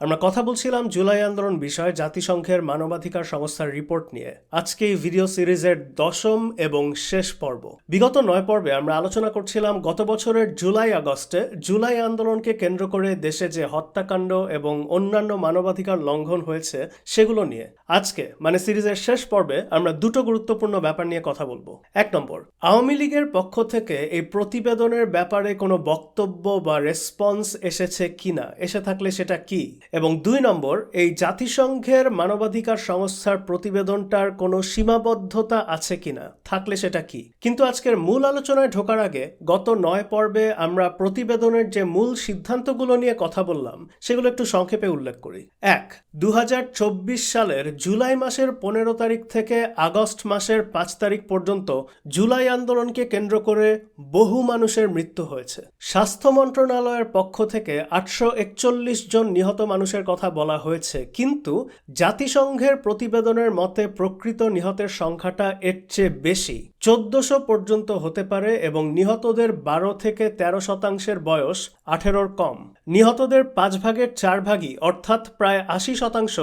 আমরা কথা বলছিলাম জুলাই আন্দোলন বিষয়ে জাতিসংঘের মানবাধিকার সংস্থার রিপোর্ট নিয়ে। আজকে এই ভিডিও সিরিজের দশম এবং শেষ পর্ব। বিগত নয় পর্বে আমরা আলোচনা করছিলাম গত বছরের জুলাই আগস্টে জুলাই আন্দোলনকে কেন্দ্র করে দেশে যে হত্যাকাণ্ড এবং অন্যান্য মানবাধিকার লঙ্ঘন হয়েছে সেগুলো নিয়ে। আজকে মানে সিরিজের শেষ পর্বে, আমরা দুটো গুরুত্বপূর্ণ ব্যাপার নিয়ে কথা বলব। এক নম্বর, আওয়ামী লীগের পক্ষ থেকে এই প্রতিবেদনের ব্যাপারে কোনো বক্তব্য বা রেসপন্স এসেছে কিনা? এসে থাকলে সেটা কি? এবং দুই নম্বর, এই জাতিসংঘের মানবাধিকার সংস্থার প্রতিবেদনটার কোনো সীমাবদ্ধতা আছে কিনা, থাকলে সেটা কি? কিন্তু আজকের মূল আলোচনায় ঢোকার আগে গত নয় পর্বে আমরা প্রতিবেদনের যে মূল সিদ্ধান্তগুলো নিয়ে কথা বললাম, সেগুলো একটু সংক্ষেপে উল্লেখ করি। এক দু সালের জুলাই মাসের পনেরো তারিখ থেকে আগস্ট মাসের পাঁচ তারিখ পর্যন্ত জুলাই আন্দোলনকে কেন্দ্র করে বহু মানুষের মৃত্যু হয়েছে। স্বাস্থ্য মন্ত্রণালয়ের পক্ষ থেকে আটশো একচল্লিশ জন নিহত মানুষের কথা বলা হয়েছে, কিন্তু জাতিসংঘের প্রতিবেদনের মতে প্রকৃত নিহতের সংখ্যাটা এর চেয়ে বেশি। চোদ্দশো পর্যন্ত হতে পারে এবং নিহতদের বারো থেকে তেরো শতাংশের বয়স আঠেরোর কম। নিহতদের পাঁচ ভাগের চার ভাগই, অর্থাৎ প্রায় আশি শতাংশ,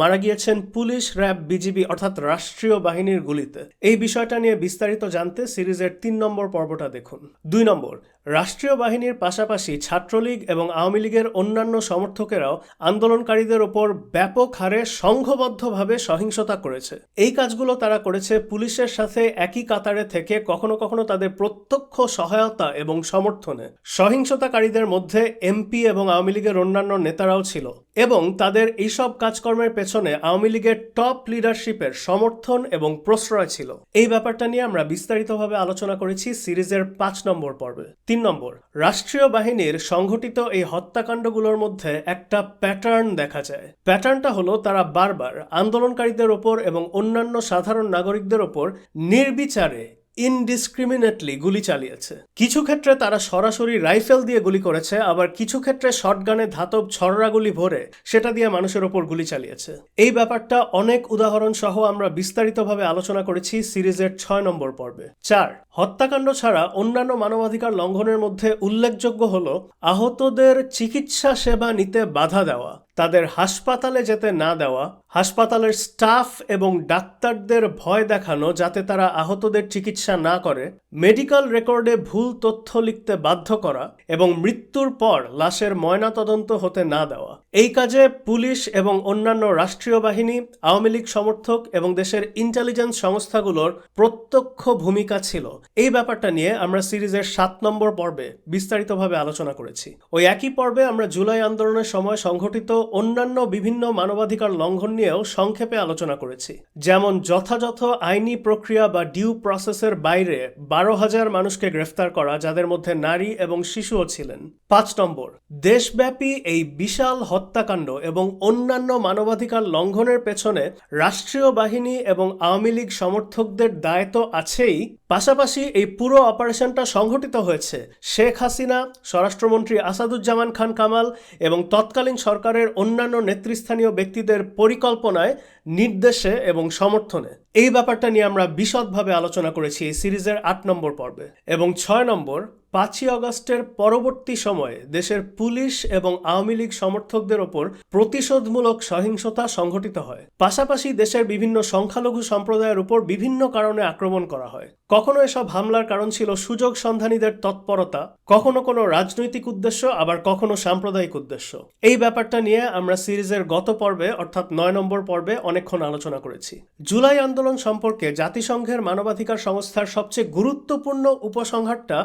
মারা গিয়েছেন পুলিশ, র্যাব, বিজিবি, অর্থাৎ রাষ্ট্রীয় বাহিনীর গুলিতে। এই বিষয়টা নিয়ে বিস্তারিত জানতে সিরিজের তিন নম্বর পর্বটা দেখুন। দুই নম্বর রাষ্ট্রীয় বাহিনীর পাশাপাশি ছাত্রলীগ এবং আওয়ামী লীগের অন্যান্য সমর্থকেরাও আন্দোলনকারীদের ওপর ব্যাপক হারে সংঘবদ্ধভাবে সহিংসতা করেছে। এই কাজগুলো তারা করেছে পুলিশের সাথে একই কাতারে থেকে কখনো কখনো তাদের প্রত্যক্ষ সহায়তা এবং সমর্থনে। সহিংসতাকারীদের মধ্যে এমপি এবং আওয়ামী লীগের অন্যান্য নেতারাও ছিল। এবং তাদের এইসব কাজকর্মের পেছনে আওয়ামী লীগের টপ লিডারশিপের সমর্থন এবং প্রশ্রয় ছিল। এই ব্যাপারটা নিয়ে আমরা বিস্তারিতভাবে আলোচনা করেছি সিরিজের পাঁচ নম্বর পর্বে। তিন নম্বর, রাষ্ট্রীয় বাহিনীর সংঘটিত এই হত্যাকাণ্ডগুলোর মধ্যে একটা প্যাটার্ন দেখা যায়। প্যাটার্নটা হলো তারা বারবার আন্দোলনকারীদের ওপর এবং অন্যান্য সাধারণ নাগরিকদের ওপর নির্বিচারে ইনডিসক্রিমিনেটলি গুলি চালিয়েছে। কিছু ক্ষেত্রে তারা সরাসরি রাইফেল দিয়ে গুলি করেছে, আবার কিছু ক্ষেত্রে শটগানে ধাতব ছড়রা গুলি ভরে সেটা দিয়ে মানুষের ওপর গুলি চালিয়েছে। এই ব্যাপারটা অনেক উদাহরণ সহ আমরা বিস্তারিতভাবে আলোচনা করেছি সিরিজের ছয় নম্বর পর্বে। চার, হত্যাকাণ্ড ছাড়া অন্যান্য মানবাধিকার লঙ্ঘনের মধ্যে উল্লেখযোগ্য হল আহতদের চিকিৎসা সেবা নিতে বাধা দেওয়া। তাদের হাসপাতালে যেতে না দেওয়া, হাসপাতালের স্টাফ এবং ডাক্তারদের ভয় দেখানো যাতে তারা আহতদের চিকিৎসা না করে, মেডিকেল রেকর্ডে ভুল তথ্য লিখতে বাধ্য করা এবং মৃত্যুর পর লাশের ময়নাতদন্ত হতে না দেওয়া। এই কাজে পুলিশ এবং অন্যান্য রাষ্ট্রীয় বাহিনী, আওয়ামী লীগ সমর্থক এবং দেশের ইন্টেলিজেন্স সংস্থাগুলোর প্রত্যক্ষ ভূমিকা ছিল। এই ব্যাপারটা নিয়ে আমরা সিরিজের সাত নম্বর পর্বে বিস্তারিতভাবে আলোচনা করেছি। ওই একই পর্বে আমরা জুলাই আন্দোলনের সময় সংঘটিত অন্যান্য বিভিন্ন মানবাধিকার লঙ্ঘন নিয়েও সংক্ষেপে আলোচনা করেছি। যেমন যথাযথ আইনি প্রক্রিয়া বা ডিউ প্রসেসের বাইরে বারো হাজার মানুষকে গ্রেফতার করা, যাদের মধ্যে নারী এবং শিশুও ছিলেন। পাঁচ নম্বর, দেশব্যাপী এই বিশাল হত্যাকাণ্ড এবং অন্যান্য মানবাধিকার লঙ্ঘনের পেছনে রাষ্ট্রীয় বাহিনী এবং আওয়ামী লীগ সমর্থকদের দায় তো আছেই। পাশাপাশি এই পুরো অপারেশনটা সংঘটিত হয়েছে শেখ হাসিনা, স্বরাষ্ট্রমন্ত্রী আসাদুজ্জামান খান কামাল এবং তৎকালীন সরকারের অন্যান্য নেতৃস্থানীয় ব্যক্তিদের পরিকল্পনায়, নির্দেশে এবং সমর্থনে। এই ব্যাপারটা নিয়ে আমরা বিশদভাবে আলোচনা করেছি এই সিরিজের আট নম্বর পর্বে এবং ছয় নম্বর পাঁচই অগস্টের পরবর্তী সময়ে দেশের পুলিশ এবং আওয়ামী লীগ সমর্থকদের ওপর প্রতিশোধমূলক সহিংসতা সংঘটিত হয়। পাশাপাশি দেশের বিভিন্ন সংখ্যালঘু সম্প্রদায়ের উপর বিভিন্ন কারণে আক্রমণ করা হয়। কখনো এসব হামলার কারণ ছিল সুযোগ সন্ধানীদের তৎপরতা, কখনো কোনো রাজনৈতিক উদ্দেশ্য, আবার কখনো সাম্প্রদায়িক উদ্দেশ্য। এই ব্যাপারটা নিয়ে আমরা সিরিজের গত পর্বে, অর্থাৎ নয় নম্বর পর্বে অনেকক্ষণ আলোচনা করেছি। জুলাই আন্দোলন সম্পর্কে জাতিসংঘের মানবাধিকার সংস্থার সবচেয়ে গুরুত্বপূর্ণ উপসংহারটা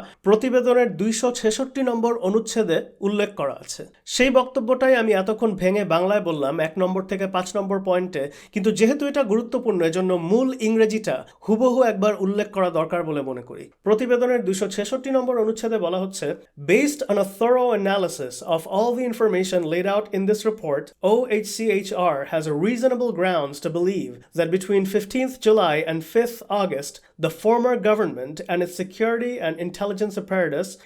প্রতিবেদনের দুইশো ছেষট্টি নম্বর অনুচ্ছেদে উল্লেখ করা আছে। সেই বক্তব্যটাই আমি এতক্ষণ ভেঙে বাংলায় বললাম এক নম্বর থেকে পাঁচ নম্বর পয়েন্টে। কিন্তু যেহেতু এটা গুরুত্বপূর্ণ এজন্য মূল ইংরেজিটা হুবহু একবার উল্লেখ করা দরকার বলে মনে করি। প্রতিবেদনের দুইশো ছেষট্টি নম্বর অনুচ্ছেদে বলা হচ্ছে based on a thorough analysis of all the information laid out in this report, OHCHR has a reasonable grounds to believe that between 15th July and 5th August, the former government and security security intelligence intelligence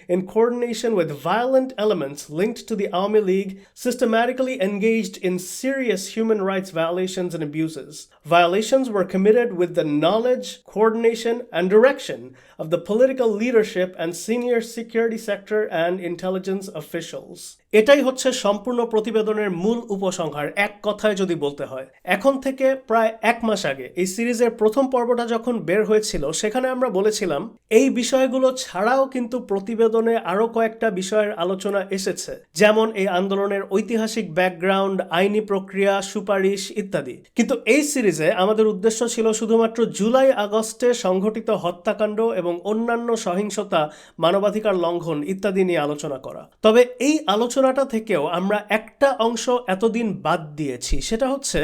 in coordination with violent elements linked to the Army League, systematically engaged in serious human rights violations and abuses. Violations were committed with the knowledge, coordination, and direction of the political leadership and senior security sector and intelligence officials. এটাই হচ্ছে সম্পূর্ণ প্রতিবেদনের মূল উপসংহার, এক কথায় যদি বলতে হয় এখন থেকে প্রায় এক মাস আগে এই সিরিজের প্রথম পর্বটা যখন বের হয়েছিল, সেখানে আমরা বলেছিলাম, এই বিষয়গুলো ছাড়াও কিন্তু প্রতিবেদনে আরও কয়েকটা বিষয়ের আলোচনা এসেছে, যেমন এই আন্দোলনের ঐতিহাসিক ব্যাকগ্রাউন্ড আইনি প্রক্রিয়া, সুপারিশ ইত্যাদি কিন্তু এই সিরিজে আমাদের উদ্দেশ্য ছিল শুধুমাত্র জুলাই আগস্টে সংঘটিত হত্যাকাণ্ড এবং অন্যান্য সহিংসতা, মানবাধিকার লঙ্ঘন ইত্যাদি নিয়ে আলোচনা করা। তবে এই আলোচনাটা থেকেও আমরা একটা অংশ এতদিন বাদ দিয়েছি, সেটা হচ্ছে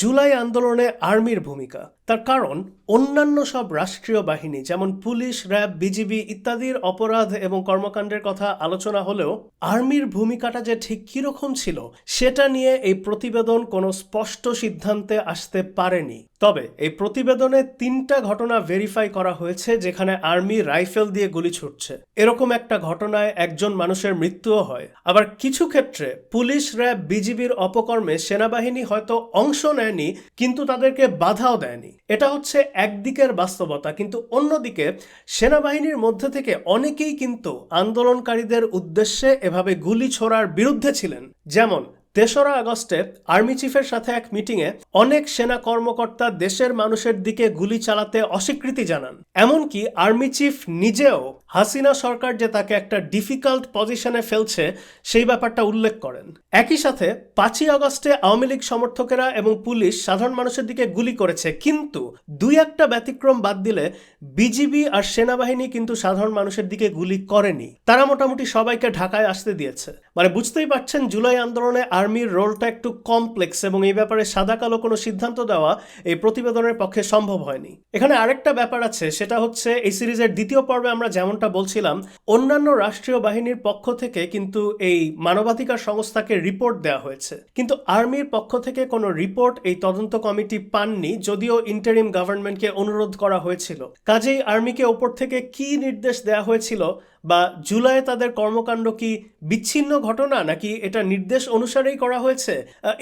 জুলাই আন্দোলনে আর্মির ভূমিকা। তার কারণ অন্যান্য সব রাষ্ট্রীয় বাহিনী, যেমন পুলিশ, র্যাব, বিজিবি ইত্যাদির অপরাধ এবং কর্মকাণ্ডের কথা আলোচনা হলেও আর্মির ভূমিকাটা যে ঠিক কীরকম ছিল, সেটা নিয়ে এই প্রতিবেদন কোনো স্পষ্ট সিদ্ধান্তে আসতে পারেনি। তবে এই প্রতিবেদনে তিনটা ঘটনা ভেরিফাই করা হয়েছে, যেখানে আর্মি রাইফেল দিয়ে গুলি ছুটছে। এরকম একটা ঘটনায় একজন মানুষের মৃত্যুও হয়। আবার কিছু ক্ষেত্রে পুলিশ, র্যাব, বিজিবির অপকর্মে সেনাবাহিনী হয়তো অংশ নেয়নি, কিন্তু তাদেরকে বাধাও দেয়নি। এটা হচ্ছে একদিকের বাস্তবতা, কিন্তু অন্যদিকে সেনাবাহিনীর মধ্যে থেকে অনেকেই কিন্তু আন্দোলনকারীদের উদ্দেশ্যে এভাবে গুলি ছোড়ার বিরুদ্ধে ছিলেন। যেমন তেসরা আগস্টে আর্মি চিফের সাথে এক মিটিংয়ে অনেক সেনা কর্মকর্তা দেশের মানুষের দিকে গুলি চালাতে অস্বীকৃতি জানান। এমনকি আর্মি চিফ নিজেও হাসিনা সরকার যে তাকে একটা ডিফিকাল্ট পজিশনে ফেলছে, সেই ব্যাপারটা উল্লেখ করেন। একই সাথে পাঁচই আগস্টে আওয়ামী লীগ সমর্থকেরা এবং পুলিশ সাধারণ মানুষের দিকে গুলি করেছে, কিন্তু দুই একটা ব্যতিক্রম বাদ দিলে বিজিবি আর সেনাবাহিনী কিন্তু সাধারণ মানুষের দিকে গুলি করেনি। তারা মোটামুটি সবাইকে ঢাকায় আসতে দিয়েছে। মানে বুঝতেই পারছেন, জুলাই আন্দোলনে আর্মির রোলটা একটু কমপ্লেক্স এবং এই ব্যাপারে সাদা কালো কোনো সিদ্ধান্ত দেওয়া এই প্রতিবেদনের পক্ষে সম্ভব হয়নি। এখানে আরেকটা ব্যাপার আছে, সেটা হচ্ছে এই সিরিজের দ্বিতীয় পর্বে আমরা যেমনটা বলছিলাম, অন্যান্য রাষ্ট্রীয় বাহিনীর পক্ষ থেকে কিন্তু এই মানবাধিকার সংস্থাকে রিপোর্ট দেওয়া হয়েছে। কিন্তু আর্মির পক্ষ থেকে কোনো রিপোর্ট এই তদন্ত কমিটি পাননি, যদিও ইন্টারিম গভর্নমেন্টকে অনুরোধ করা হয়েছিল। কাজেই আর্মিকে ওপর থেকে কি নির্দেশ দেওয়া হয়েছিল বা জুলাইয়ে তাদের কর্মকাণ্ড কি বিচ্ছিন্ন ঘটনা, নাকি এটা নির্দেশ অনুসারেই করা হয়েছে?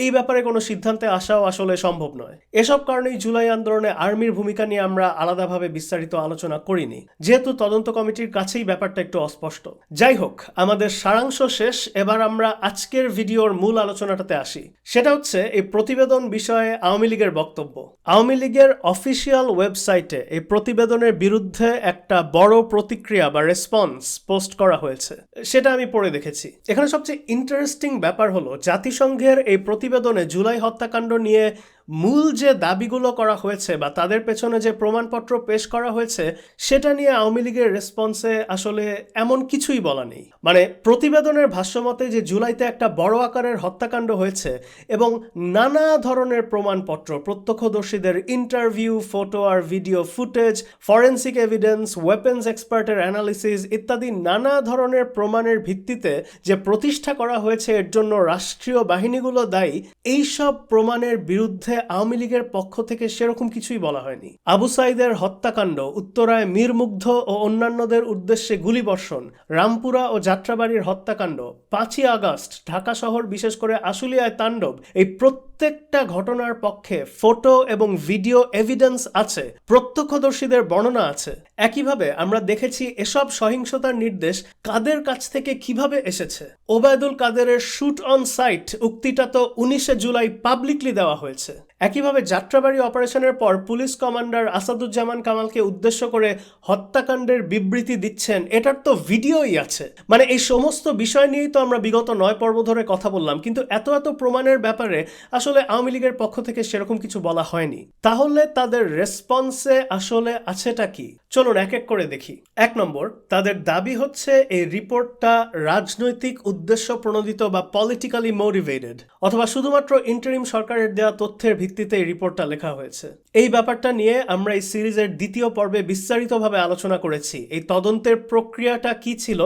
এই ব্যাপারে কোনো সিদ্ধান্তে আসাও আসলে সম্ভব নয়। এসব কারণেই জুলাই আন্দোলনে আর্মির ভূমিকা নিয়ে আমরা আলাদাভাবে বিস্তারিত আলোচনা করিনি। যেহেতু তদন্ত কমিটির কাছেই ব্যাপারটা একটু অস্পষ্ট। যাই হোক আমাদের সারাংশ শেষ, এবার আমরা আজকের ভিডিওর মূল আলোচনাটাতে আসি। সেটা হচ্ছে এই প্রতিবেদন বিষয়ে আওয়ামী লীগের বক্তব্য। আওয়ামী লীগের অফিসিয়াল ওয়েবসাইটে এই প্রতিবেদনের বিরুদ্ধে একটা বড় প্রতিক্রিয়া বা রেসপন্স পোস্ট করা হয়েছে। সেটা আমি পড়ে দেখেছি। এখানে সবচেয়ে ইন্টারেস্টিং ব্যাপার হলো, জাতিসংঘের এই প্রতিবেদনে জুলাই হত্যাকাণ্ড নিয়ে মূল যে দাবিগুলো করা হয়েছে বা তাদের পেছনে যে প্রমাণপত্র পেশ করা হয়েছে, সেটা নিয়ে আওয়ামী লীগের রেসপন্সে আসলে এমন কিছুই বলা নেই। মানে প্রতিবেদনের ভাষ্যমতে যে জুলাইতে একটা বড় আকারের হত্যাকাণ্ড হয়েছে এবং নানা ধরনের প্রমাণপত্র, প্রত্যক্ষদর্শীদের ইন্টারভিউ ফটো আর video footage forensic evidence weapons এক্সপার্টের analysis ইত্যাদি নানা ধরনের প্রমাণের ভিত্তিতে যে প্রতিষ্ঠা করা হয়েছে, এর জন্য রাষ্ট্রীয় বাহিনীগুলো দায়ী, এইসব প্রমাণের বিরুদ্ধে আওয়ামী লীগের পক্ষ থেকে সেরকম কিছুই বলা হয়নি। আবু সাইদের হত্যাকাণ্ড, উত্তরায় মীরমুগ্ধ ও অন্যান্যদের উদ্দেশ্যে গুলিবর্ষণ, রামপুরা ও যাত্রাবাড়ির হত্যাকাণ্ড, পাঁচই আগস্ট ঢাকা শহর, বিশেষ করে আশুলিয়ায় তাণ্ডব, এই প্রত্যেকটা ঘটনার পক্ষে ফটো এবং ভিডিও এভিডেন্স আছে, প্রত্যক্ষদর্শীদের বর্ণনা আছে। একইভাবে আমরা দেখেছি এসব সহিংসতার নির্দেশ কাদের কাছ থেকে কীভাবে এসেছে। ওবায়দুল কাদেরের শুট অন সাইট উক্তিটা তো উনিশে জুলাই পাবলিকলি দেওয়া হয়েছে। একইভাবে যাত্রাবাড়ি অপারেশনের পর পুলিশ কমান্ডার আসাদুজ্জামান কামালকে উদ্দেশ্য করে হত্যাকাণ্ডের বিবৃতি দিচ্ছেন। এটার তো ভিডিওই আছে। মানে এই সমস্ত বিষয় নিয়েই তো আমরা বিগত নয় পর্ব ধরে কথা বললাম, কিন্তু এত এত প্রমাণের ব্যাপারে আসলে আওয়ামী লীগের পক্ষ থেকে সেরকম কিছু বলা হয়নি। তাহলে তাদের রেসপন্সে আসলে আছেটা কি? চলুন এক এক করে দেখি। এক নম্বর, তাদের দাবি হচ্ছে এই রিপোর্টটা রাজনৈতিক উদ্দেশ্য প্রণোদিত বা পলিটিক্যালি মোটিভেটেড অথবা শুধুমাত্র ইন্টারিম সরকারের দেওয়া তথ্যের ভিত্তিতে এই রিপোর্টটা লেখা হয়েছে। এই ব্যাপারটা নিয়ে আমরা এই সিরিজের দ্বিতীয় পর্বে বিস্তারিতভাবে আলোচনা করেছি। এই তদন্তের প্রক্রিয়াটা কি ছিল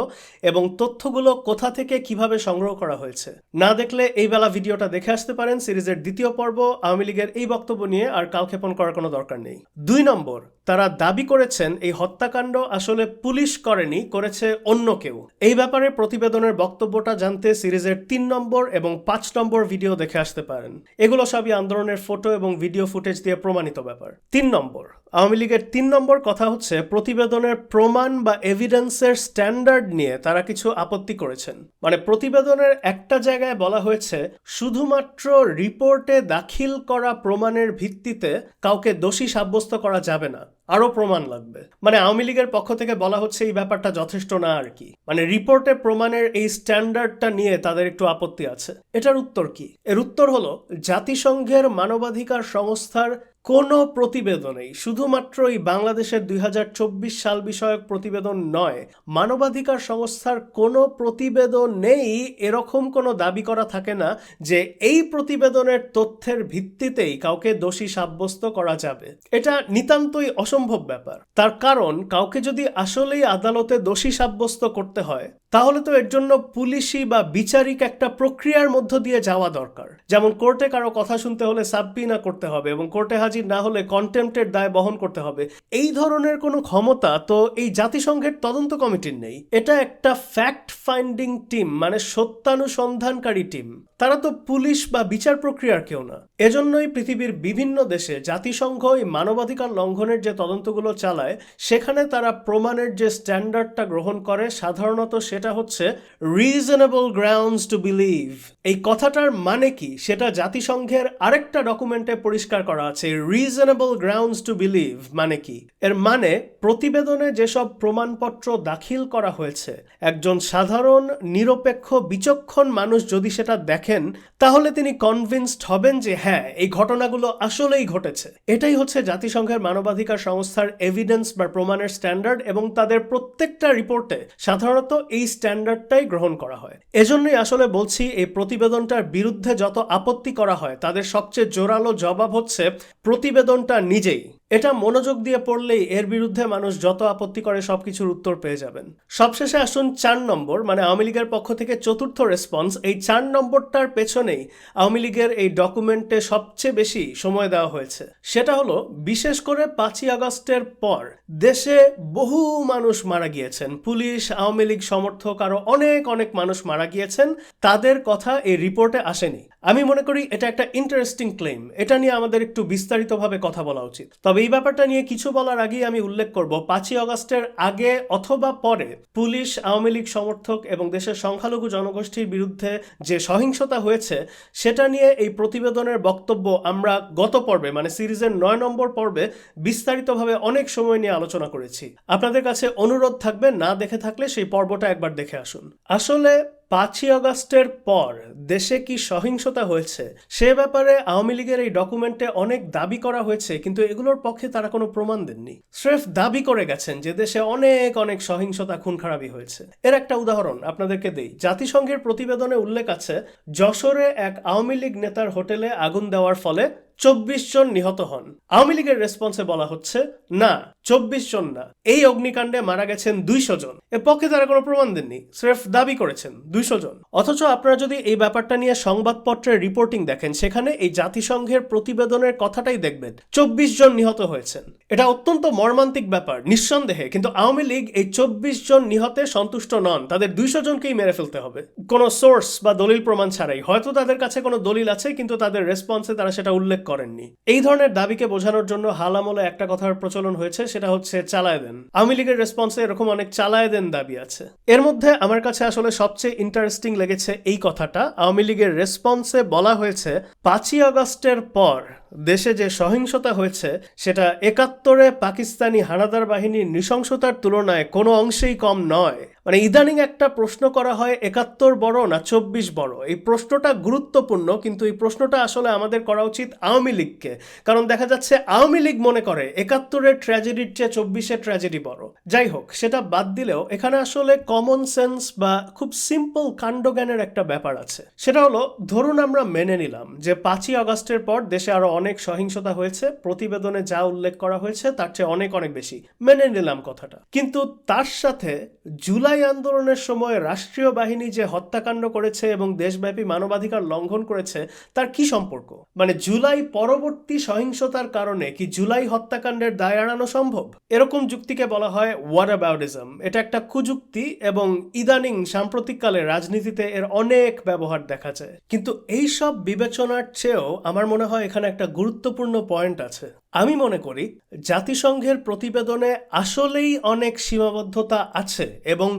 এবং তথ্যগুলো কোথা থেকে কীভাবে সংগ্রহ করা হয়েছে? না দেখলে এই বেলা ভিডিওটা দেখে আসতে পারেন। সিরিজের দ্বিতীয় পর্ব আওয়ামী লীগের এই বক্তব্য নিয়ে আর কালক্ষেপণ করার কোনো দরকার নেই। দুই নম্বর, তারা দাবি করেছেন এই হত্যাকাণ্ড আসলে পুলিশ করেনি, করেছে অন্য কেউ। এই ব্যাপারে প্রতিবেদনের বক্তব্যটা জানতে সিরিজের তিন নম্বর এবং পাঁচ নম্বর ভিডিও দেখে আসতে পারেন। এগুলো সবই আন্দোলনের ফটো এবং ভিডিও ফুটেজ দিয়ে প্রমাণিত ব্যাপার। তিন নম্বর, আওয়ামী লীগের তিন নম্বর কথা হচ্ছে, প্রতিবেদনের প্রমাণ বা এভিডেন্সের স্ট্যান্ডার্ড নিয়ে তারা কিছু আপত্তি করেছেন। মানে প্রতিবেদনের একটা জায়গায় বলা হয়েছে, শুধুমাত্র রিপোর্টে দাখিল করা প্রমাণের ভিত্তিতে কাউকে দোষী সাব্যস্ত করা যাবে না। আরও প্রমাণ লাগবে। মানে আওয়ামী লীগের পক্ষ থেকে বলা হচ্ছে এই ব্যাপারটা যথেষ্ট না আর কি। মানে রিপোর্টে প্রমাণের এই স্ট্যান্ডার্ডটা নিয়ে তাদের একটু আপত্তি আছে। এটার উত্তর কি? এর উত্তর হলো, জাতিসংঘের মানবাধিকার সংস্থার কোনো প্রতিবেদনেই, শুধুমাত্র এই বাংলাদেশের দুই হাজার চব্বিশ সাল বিষয়ক প্রতিবেদন নয়, মানবাধিকার সংস্থার কোনো প্রতিবেদনেই এরকম কোনো দাবি করা থাকে না যে এই প্রতিবেদনের তথ্যের ভিত্তিতেই কাউকে দোষী সাব্যস্ত করা যাবে। এটা নিতান্তই অসম্ভব ব্যাপার। তার কারণ, কাউকে যদি আসলেই আদালতে দোষী সাব্যস্ত করতে হয় তাহলে তো এর জন্য পুলিশি বা বিচারিক একটা প্রক্রিয়ার মধ্য দিয়ে যাওয়া দরকার। যেমন কোর্টে কারও কথা শুনতে হলে সাবপিনা করতে হবে এবং কোর্টে হাজির না হলে কন্টেম্পটের দায় বহন করতে হবে। এই ধরনের কোনো ক্ষমতা তো এই জাতিসংঘের তদন্ত কমিটির নেই। এটা একটা ফ্যাক্ট ফাইন্ডিং টিম মানে সত্যানুসন্ধানকারী টিম তারা তো পুলিশ বা বিচার প্রক্রিয়ার কেউ না। এজন্যই পৃথিবীর বিভিন্ন দেশে জাতিসংঘ এই মানবাধিকার লঙ্ঘনের যে তদন্তগুলো চালায়, সেখানে তারা প্রমাণের যে স্ট্যান্ডার্ডটা গ্রহণ করে, সাধারণত সেটা হচ্ছে রিজনেবল গ্রাউন্ডস টু বিলিভ এই কথাটার মানে কি? সেটা জাতিসংঘের আরেকটা ডকুমেন্টে পরিষ্কার করা আছে রিজনেবল গ্রাউন্ডস টু বিলিভ মানে কি? এর মানে প্রতিবেদনে যেসব প্রমাণপত্র দাখিল করা হয়েছে, একজন সাধারণ, নিরপেক্ষ, বিচক্ষণ মানুষ যদি সেটা দেখেন, তাহলে তিনি কনভিন্সড হবেন যে হ্যাঁ এই ঘটনাগুলো আসলেই ঘটেছে। এটাই হচ্ছে জাতিসংঘের মানবাধিকার সংস্থার এভিডেন্স বা প্রমাণের স্ট্যান্ডার্ড এবং তাদের প্রত্যেকটা রিপোর্টে সাধারণত এই স্ট্যান্ডার্ডটাই গ্রহণ করা হয়। এজন্যই আসলে বলছি, এই প্রতিবেদনটার বিরুদ্ধে যত আপত্তি করা হয়, তাদের সবচেয়ে জোরালো জবাব হচ্ছে প্রতিবেদনটা নিজেই। এটা মনোযোগ দিয়ে পড়লেই এর বিরুদ্ধে মানুষ যত আপত্তি করে সবকিছুর উত্তর পেয়ে যাবেন। সবশেষে আসুন চার নম্বর মানে আওয়ামী লীগের পক্ষ থেকে চতুর্থ রেসপন্স এই চার নম্বরটার পেছনেই আওয়ামী লীগের এই ডকুমেন্টে সবচেয়ে বেশি সময় দেওয়া হয়েছে। সেটা হলো, বিশেষ করে পাঁচই আগস্টের পর দেশে বহু মানুষ মারা গিয়েছেন। পুলিশ, আওয়ামী লীগ সমর্থক আরও অনেক অনেক মানুষ মারা গিয়েছেন। তাদের কথা এই রিপোর্টে আসেনি। আমি মনে করি এটা একটা ইন্টারেস্টিং ক্লেম এটা নিয়ে আমাদের একটু বিস্তারিতভাবে কথা বলা উচিত। তবে এই ব্যাপারটা নিয়ে কিছু বলার আগেই আমি উল্লেখ করব, পাঁচই অগস্টের আগে অথবা পরে পুলিশ, আওয়ামী লীগ সমর্থক এবং দেশের সংখ্যালঘু জনগোষ্ঠীর বিরুদ্ধে যে সহিংসতা হয়েছে, সেটা নিয়ে এই প্রতিবেদনের বক্তব্য আমরা গত পর্বে মানে সিরিজের নয় নম্বর পর্বে, বিস্তারিতভাবে অনেক সময় নিয়ে আলোচনা করেছি। আপনাদের কাছে অনুরোধ থাকবে না দেখে থাকলে সেই পর্বটা একবার দেখে আসুন। আসলে পাঁচই আগস্টের পর দেশে কি সহিংসতা হয়েছে? সে ব্যাপারে আওয়ামী লীগের এই ডকুমেন্টে অনেক দাবি করা হয়েছে, কিন্তু এগুলোর পক্ষে তারা কোনো প্রমাণ দেননি। স্রেফ দাবি করে গেছেন যে দেশে অনেক অনেক সহিংসতা খুন খারাপি হয়েছে। এর একটা উদাহরণ আপনাদেরকে দেই। জাতিসংঘের প্রতিবেদনে উল্লেখ আছে, যশোরে এক আওয়ামী লীগ নেতার হোটেলে আগুন দেওয়ার ফলে চব্বিশ জন নিহত হন। আওয়ামী লীগের রেসপন্সে বলা হচ্ছে, না, চব্বিশ জন না। এই অগ্নিকাণ্ডে মারা গেছেন দুইশো জন। এর পক্ষে তারা কোনো প্রমাণ দেননি, স্রেফ দাবি করেছেন দুইশো জন। অথচ আপনারা যদি এই ব্যাপারটা নিয়ে সংবাদপত্রের রিপোর্টিং দেখেন, সেখানে এই জাতিসংঘের প্রতিবেদনের কথাটাই দেখবেন, চব্বিশ জন নিহত হয়েছেন। এটা অত্যন্ত মর্মান্তিক ব্যাপার, নিঃসন্দেহে। কিন্তু আওয়ামী লীগ এই চব্বিশ জন নিহতে সন্তুষ্ট নন। তাদের দুইশো জনকেই মেরে ফেলতে হবে। কোনো সোর্স বা দলিল প্রমাণ ছাড়াই। হয়তো তাদের কাছে কোনো দলিল আছে, কিন্তু তাদের রেসপন্সে তারা সেটা উল্লেখ করেননি। এই ধরনের দাবিকে বোঝানোর জন্য হালামলে একটা কথার প্রচলন হয়েছে, সেটা হচ্ছে চালায় দেন। আওয়ামী লীগের রেসপন্সে এরকম অনেক চালায় দেন দাবি আছে। এর মধ্যে আমার কাছে আসলে সবচেয়ে ইন্টারেস্টিং লেগেছে এই কথাটা। আওয়ামী লীগের রেসপন্সে বলা হয়েছে, পাঁচই আগস্টের পর দেশে যে সহিংসতা হয়েছে, সেটা একাত্তরে পাকিস্তানি হানাদার বাহিনীর নৃশংসতার তুলনায় কোনো অংশেই কম নয়। মানে ইদানিং একটা প্রশ্ন করা হয়, একাত্তর বড় না চব্বিশ বড়? এই প্রশ্নটা গুরুত্বপূর্ণ, কিন্তু এই প্রশ্নটা আসলে আমাদের করা উচিত আওয়ামী লীগকে। কারণ দেখা যাচ্ছে আওয়ামী লীগ মনে করে, একাত্তরের ট্র্যাজেডির চেয়ে চব্বিশের ট্র্যাজেডি বড়। যাই হোক, সেটা বাদ দিলেও এখানে আসলে কমন সেন্স বা খুব সিম্পল কাণ্ডজ্ঞানের একটা ব্যাপার আছে। সেটা হলো, ধরুন আমরা মেনে নিলাম যে পাঁচই আগস্টের পর দেশে আরও অনেক সহিংসতা হয়েছে, প্রতিবেদনে যা উল্লেখ করা হয়েছে তার চেয়ে অনেক অনেক বেশি। মেনে নিলাম কথাটা। কিন্তু তার সাথে জুলাই আন্দোলনের সময় রাষ্ট্রীয় বাহিনী যে হত্যাকাণ্ড করেছে এবং দেশব্যাপী মানবাধিকার লঙ্ঘন করেছে, তার কি সম্পর্ক? মানে জুলাই পরবর্তী সহিংসতার কারণে কি জুলাই হত্যাকাণ্ডের দায় এড়ানো সম্ভব? এরকম যুক্তিকে বলা হয় ওয়ার অ্যাবাউটিজম এটা একটা কুযুক্তি এবং ইদানিং সাম্প্রতিককালে রাজনীতিতে এর অনেক ব্যবহার দেখা যায়। কিন্তু এই সব বিবেচনার চেয়েও আমার মনে হয় এখানে একটা গুরুত্বপূর্ণ পয়েন্ট আছে। আমি মনে করি, জাতিসংঘের প্রতিবেদনে আসলেই অনেক সীমাবদ্ধতা আছে এবং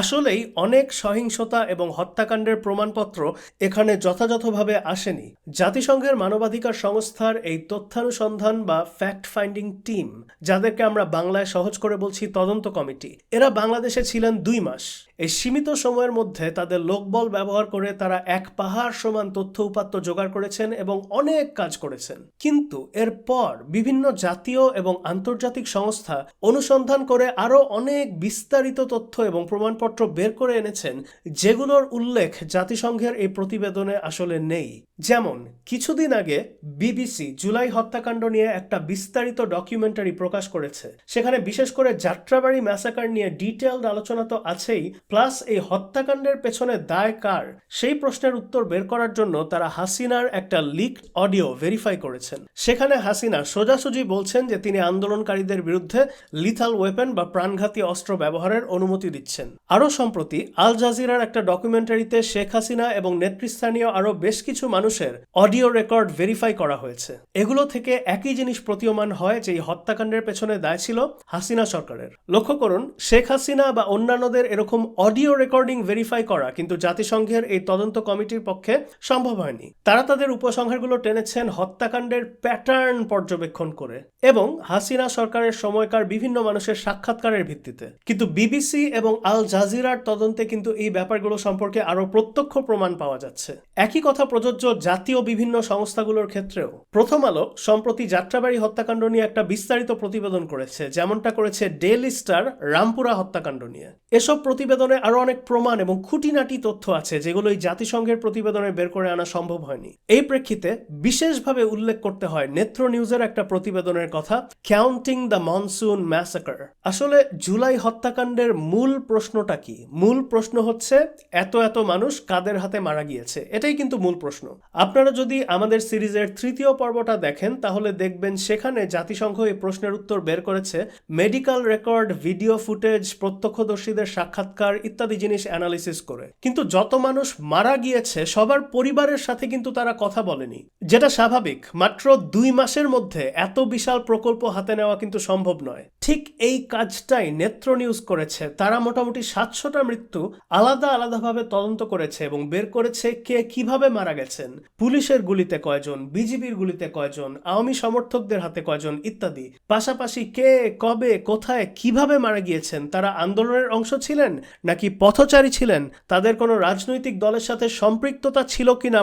আসলেই অনেক সহিংসতা এবং হত্যাকাণ্ডের প্রমাণপত্র এখানে যথাযথভাবে আসেনি। জাতিসংঘের মানবাধিকার সংস্থার এই তথ্যানুসন্ধান বা ফ্যাক্ট ফাইন্ডিং টিম যাদেরকে আমরা বাংলায় সহজ করে বলছি তদন্ত কমিটি, এরা বাংলাদেশে ছিলেন দুই মাস। এই সীমিত সময়ের মধ্যে তাদের লোকবল ব্যবহার করে তারা এক পাহাড় সমান তথ্য উপাত্ত জোগাড় করেছেন এবং অনেক কাজ করেছেন। কিন্তু এরপর বিভিন্ন জাতীয় এবং আন্তর্জাতিক সংস্থা অনুসন্ধান করে আরও অনেক বিস্তারিত তথ্য এবং প্রমাণপত্র বের করে এনেছেন, যেগুলোর উল্লেখ জাতিসংঘের এই প্রতিবেদনে আসলে নেই। যেমন, কিছুদিন আগে বিবিসি জুলাই হত্যাকাণ্ড নিয়ে একটা বিস্তারিত ডকুমেন্টারি প্রকাশ করেছে। সেখানে বিশেষ করে যাত্রাবাড়ি ম্যাসাকার নিয়ে ডিটেলড আলোচনা তো আছেই প্লাস এই হত্যাকাণ্ডের পেছনে দায় কার? সেই প্রশ্নের উত্তর বের করার জন্য তারা হাসিনার একটা লিক অডিও ভেরিফাই করেছেন। সেখানে হাসিনা সোজাসুজি বলছেন যে তিনি আন্দোলনকারীদের বিরুদ্ধে লিথাল ওয়েপেন বা প্রাণঘাতী অস্ত্র ব্যবহারের অনুমতি দিচ্ছেন। আরও সম্প্রতি আল জাজিরার একটা ডকুমেন্টারিতে শেখ হাসিনা এবং নেতৃস্থানীয় আরও বেশ কিছু মানুষের অডিও রেকর্ড ভেরিফাই করা হয়েছে। এগুলো থেকে একই জিনিস প্রতীয়মান হয় যে এই হত্যাকাণ্ডের পেছনে দায় ছিল হাসিনা সরকারের। লক্ষ্য করুন, শেখ হাসিনা বা অন্যান্যদের এরকম অডিও রেকর্ডিং ভেরিফাই করা কিন্তু জাতিসংঘের এই তদন্ত কমিটির পক্ষে সম্ভব হয়নি। তারা তাদের উপসংহারগুলো টেনেছেন হত্যাকাণ্ডের প্যাটার্ন পর্যবেক্ষণ করে এবং হাসিনা সরকারের সময়কার বিভিন্ন মানুষের সাক্ষাৎকারের ভিত্তিতে। কিন্তু বিবিসি এবং আল জাজিরার তদন্তে কিন্তু এই ব্যাপারগুলো সম্পর্কে আরও প্রত্যক্ষ প্রমাণ পাওয়া যাচ্ছে। একই কথা প্রযোজ্য জাতীয় বিভিন্ন সংস্থাগুলোর ক্ষেত্রেও। প্রথম আলো সম্প্রতি যাত্রাবাড়ি হত্যাকাণ্ড নিয়ে একটা বিস্তারিত প্রতিবেদন করেছে, যেমনটা করেছে ডেইলি স্টার রামপুরা হত্যাকাণ্ড নিয়ে। এসব প্রতিবেদনে আরও অনেক প্রমাণ এবং খুঁটিনাটি তথ্য আছে যেগুলো এই জাতিসংঘের প্রতিবেদনে বের করে আনা সম্ভব হয়নি। এই প্রেক্ষিতে বিশেষভাবে উল্লেখ করতে হয় নেত্র নিউজের একটা প্রতিবেদনের কথা কাউন্টিং দ্য মনসুন ম্যাসাকার আসলে জুলাই হত্যাকাণ্ডের মূল প্রশ্নটা কি? মূল প্রশ্ন হচ্ছে, এত এত মানুষ কাদের হাতে মারা গিয়েছে? এটাই কিন্তু মূল প্রশ্ন। আপনারা যদি আমাদের সিরিজের তৃতীয় পর্বটা দেখেন, তাহলে দেখবেন সেখানে জাতিসংঘ এই প্রশ্নের উত্তর বের করেছে মেডিকেল রেকর্ড ভিডিও ফুটেজ প্রত্যক্ষদর্শীদের সাক্ষাৎকার ইত্যাদি জিনিস অ্যানালিসিস করে। কিন্তু যত মানুষ মারা গিয়েছে, সবার পরিবারের সাথে কিন্তু তারা কথা বলেনি। যেটা স্বাভাবিক, মাত্র দুই মাসের মধ্যে এত বিশাল প্রকল্প হাতে নেওয়া কিন্তু সম্ভব নয়। ঠিক এই কাজটাই নেত্র নিউজ করেছে। তারা মোটামুটি সাতশোটা মৃত্যু আলাদা আলাদাভাবে তদন্ত করেছে এবং বের করেছে কে কীভাবে মারা গেছেন। পুলিশের গুলিতে কয়জন, বিজিবির গুলিতে কয়জন, আওয়ামী সমর্থকদের হাতে কয়জন ইত্যাদি। পাশাপাশি কে, কবে, কোথায়, কীভাবে মারা গিয়েছেন, তারা আন্দোলনের অংশ ছিলেন? নাকি পথচারী ছিলেন? তাদের কোনো রাজনৈতিক দলের সাথে সম্পৃক্ততা ছিল কিনা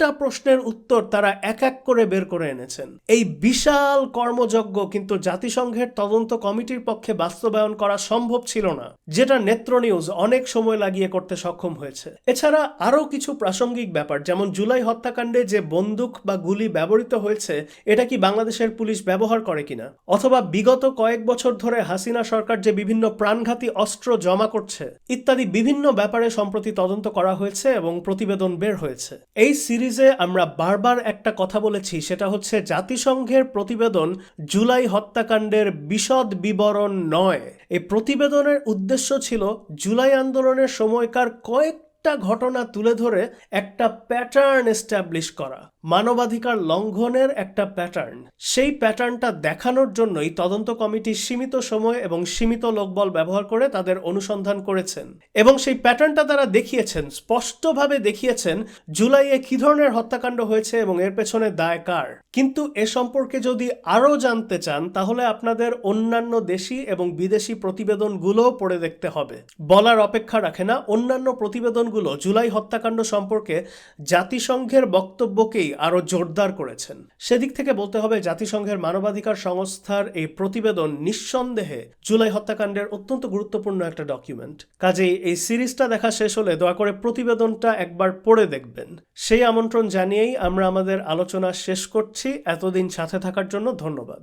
প্রত্যেকটা প্রশ্নের উত্তর তারা এক এক করে বের করে এনেছেন। এই বিশাল কর্মযজ্ঞ কিন্তু জাতিসংঘের তদন্ত কমিটির পক্ষে বাস্তবায়ন করা সম্ভব ছিল না, যেটা নেত্র নিউজ অনেক সময় লাগিয়ে করতে সক্ষম হয়েছে। এছাড়া আরও কিছু প্রাসঙ্গিক ব্যাপার, যেমন জুলাই হত্যাকাণ্ডে যে বন্দুক বা গুলি ব্যবহৃত হয়েছে, এটা কি বাংলাদেশের পুলিশ ব্যবহার করে কিনা? অথবা বিগত কয়েক বছর ধরে হাসিনা সরকার যে বিভিন্ন প্রাণঘাতী অস্ত্র জমা করছে, ইত্যাদি বিভিন্ন ব্যাপারে সম্প্রতি তদন্ত করা হয়েছে এবং প্রতিবেদন বের হয়েছে। এই সিরিজে আমরা বারবার একটা কথা বলেছি, সেটা হচ্ছে জাতিসংঘের প্রতিবেদন জুলাই হত্যাকাণ্ডের বিশদ বিবরণ নয়। এই প্রতিবেদনের উদ্দেশ্য ছিল জুলাই আন্দোলনের সময়কার কয়েক ঘটনা তুলে ধরে একটা প্যাটার্ন এস্টাবলিশ করা। মানবাধিকার লঙ্ঘনের একটা প্যাটার্ন সেই প্যাটার্নটা দেখানোর জন্যই তদন্ত কমিটি সীমিত সময় এবং সীমিত লোকবল ব্যবহার করে তাদের অনুসন্ধান করেছেন। এবং সেই প্যাটার্নটা তারা দেখিয়েছেন, স্পষ্টভাবে দেখিয়েছেন জুলাইয়ে কি ধরনের হত্যাকাণ্ড হয়েছে এবং এর পেছনে দায় কার। কিন্তু এ সম্পর্কে যদি আরও জানতে চান, তাহলে আপনাদের অন্যান্য দেশি এবং বিদেশি প্রতিবেদনগুলোও পড়ে দেখতে হবে। বলার অপেক্ষা রাখে না, অন্যান্য প্রতিবেদনগুলো জুলাই হত্যাকাণ্ড সম্পর্কে জাতিসংঘের বক্তব্যকেই আরও জোরদার করেছেন। সেদিক থেকে বলতে হবে, জাতিসংঘের মানবাধিকার সংস্থার এই প্রতিবেদন নিঃসন্দেহে জুলাই হত্যাকাণ্ডের অত্যন্ত গুরুত্বপূর্ণ একটা ডকুমেন্ট কাজেই এই সিরিজটা দেখা শেষ হলে দয়া করে প্রতিবেদনটা একবার পড়ে দেখবেন। সেই আমন্ত্রণ জানিয়েই আমরা আমাদের আলোচনা শেষ করছি। এতদিন সাথে থাকার জন্য ধন্যবাদ।